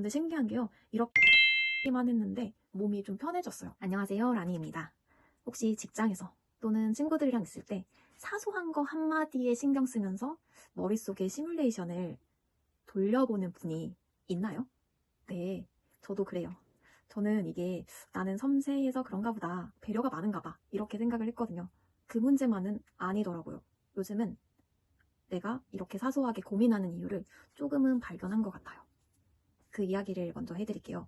근데 신기한 게요. 이렇게만 했는데 몸이 좀 편해졌어요. 안녕하세요. 라니입니다. 혹시 직장에서 또는 친구들이랑 있을 때 사소한 거 한마디에 신경 쓰면서 머릿속에 시뮬레이션을 돌려보는 분이 있나요? 네, 저도 그래요. 저는 이게 나는 섬세해서 그런가 보다, 배려가 많은가 봐, 이렇게 생각을 했거든요. 그 문제만은 아니더라고요. 요즘은 내가 이렇게 사소하게 고민하는 이유를 조금은 발견한 것 같아요. 그 이야기를 먼저 해드릴게요.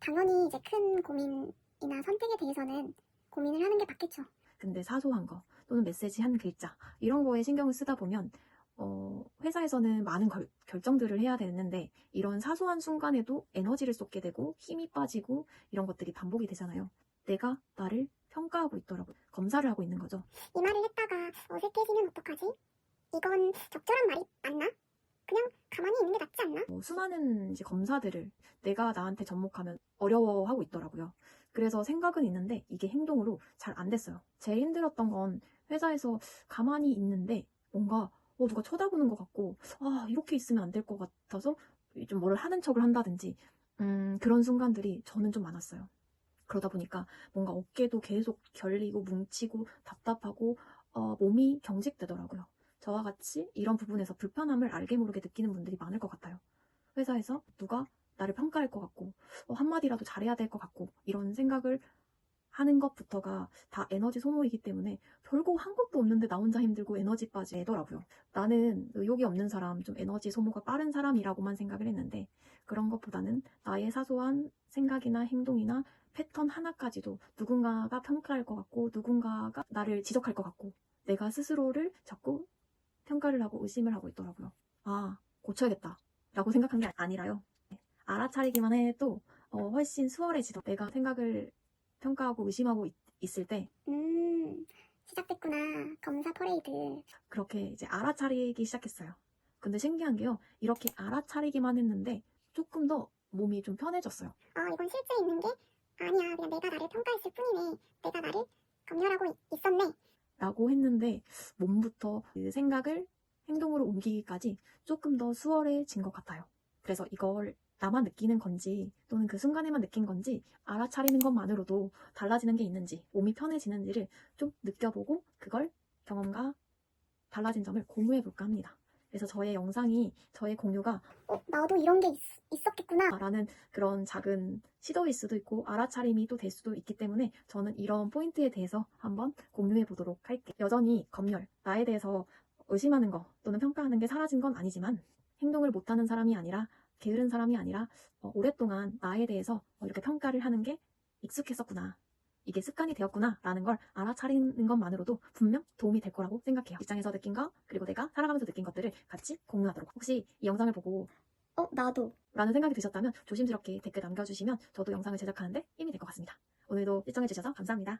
당연히 이제 큰 고민이나 선택에 대해서는 고민을 하는 게 맞겠죠. 근데 사소한 거 또는 메시지 한 글자 이런 거에 신경을 쓰다 보면 어, 회사에서는 많은 결, 결정들을 해야 되는데 이런 사소한 순간에도 에너지를 쏟게 되고 힘이 빠지고 이런 것들이 반복이 되잖아요. 내가 나를 평가하고 있더라고요. 검사를 하고 있는 거죠. 이 말을 했다가 어색해지면 어떡하지? 이건 적절한 말이 맞나? 그냥 가만히 있는 게 낫지 않나? 뭐 수많은 이제 검사들을 내가 나한테 접목하면 어려워하고 있더라고요. 그래서 생각은 있는데 이게 행동으로 잘 안 됐어요. 제일 힘들었던 건 회사에서 가만히 있는데 뭔가 어, 누가 쳐다보는 것 같고 아 이렇게 있으면 안 될 것 같아서 좀 뭐를 하는 척을 한다든지 음, 그런 순간들이 저는 좀 많았어요. 그러다 보니까 뭔가 어깨도 계속 결리고 뭉치고 답답하고 어, 몸이 경직되더라고요. 저와 같이 이런 부분에서 불편함을 알게 모르게 느끼는 분들이 많을 것 같아요. 회사에서 누가 나를 평가할 것 같고 어, 한마디라도 잘해야 될 것 같고 이런 생각을 하는 것부터가 다 에너지 소모이기 때문에 별거 한 것도 없는데 나 혼자 힘들고 에너지 빠지더라고요. 나는 의욕이 없는 사람, 좀 에너지 소모가 빠른 사람이라고만 생각을 했는데 그런 것보다는 나의 사소한 생각이나 행동이나 패턴 하나까지도 누군가가 평가할 것 같고 누군가가 나를 지적할 것 같고 내가 스스로를 자꾸 평가를 하고 의심을 하고 있더라고요. 아, 고쳐야겠다. 라고 생각한 게 아니라요. 알아차리기만 해도 어, 훨씬 수월해지더 내가 생각을 평가하고 의심하고 있, 있을 때 음, 시작됐구나. 검사 퍼레이드. 그렇게 이제 알아차리기 시작했어요. 근데 신기한 게요. 이렇게 알아차리기만 했는데 조금 더 몸이 좀 편해졌어요. 어, 이건 실제 있는 게 아니야. 그냥 내가 나를 평가했을 뿐이네. 내가 나를 검열하고 있- 있었네. 라고 했는데 몸부터 그 생각을 행동으로 옮기기까지 조금 더 수월해진 것 같아요. 그래서 이걸 나만 느끼는 건지 또는 그 순간에만 느낀 건지 알아차리는 것만으로도 달라지는 게 있는지 몸이 편해지는지를 좀 느껴보고 그걸 경험과 달라진 점을 공유해 볼까 합니다. 그래서 저의 영상이 저의 공유가 어, 나도 이런 게 있, 었겠구나 라는 그런 작은 시도일 수도 있고 알아차림이 또 될 수도 있기 때문에 저는 이런 포인트에 대해서 한번 공유해 보도록 할게요. 여전히 검열, 나에 대해서 의심하는 거 또는 평가하는 게 사라진 건 아니지만 행동을 못하는 사람이 아니라 게으른 사람이 아니라 어, 오랫동안 나에 대해서 어, 이렇게 평가를 하는 게 익숙했었구나. 이게 습관이 되었구나 라는 걸 알아차리는 것만으로도 분명 도움이 될 거라고 생각해요. 직장에서 느낀 거 그리고 내가 살아가면서 느낀 것들을 같이 공유하도록 혹시 이 영상을 보고 어, 나도. 라는 생각이 드셨다면 조심스럽게 댓글 남겨주시면 저도 영상을 제작하는데 힘이 될 것 같습니다. 오늘도 시청해주셔서 감사합니다.